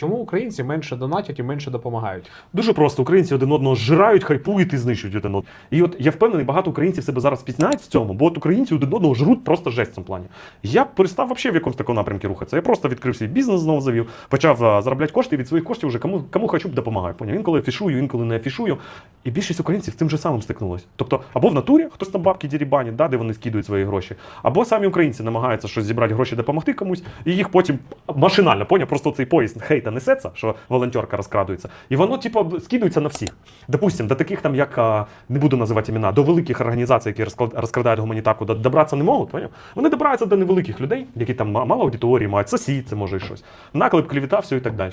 Чому українці менше донатять і менше допомагають? Дуже просто українці один одного зжирають, хайпують і знищують один одного. І от я впевнений, багато українців себе зараз пізнають в цьому, бо от українці один одного жруть просто жесть в цьому плані. Я перестав взагалі в якомусь такому напрямку рухатися. Я просто відкрив свій бізнес, знову завів, почав заробляти кошти і від своїх коштів вже кому, кому хочу допомагаю. Поняв? Інколи афішую, інколи не афішую. І більшість українців з тим же самим стикнулось. Тобто, або в натурі хтось там бабки дірібанять, да, де вони скидують свої гроші, або самі українці намагаються щось зібрати гроші, допомогти комусь, і їх потім машинально, поняв, просто цей поїзд хейта несеться, що волонтерка розкрадується, і воно, типу, скидується на всіх. Допустим, до таких там, як не буду називати імена, до великих організацій, які розкрадають гуманітарку, добратися не можуть, поняв? Вони добираються до невеликих людей, які там мало аудиторії мають, сусід, це може і щось. Наклеп, клівіта, все і так далі.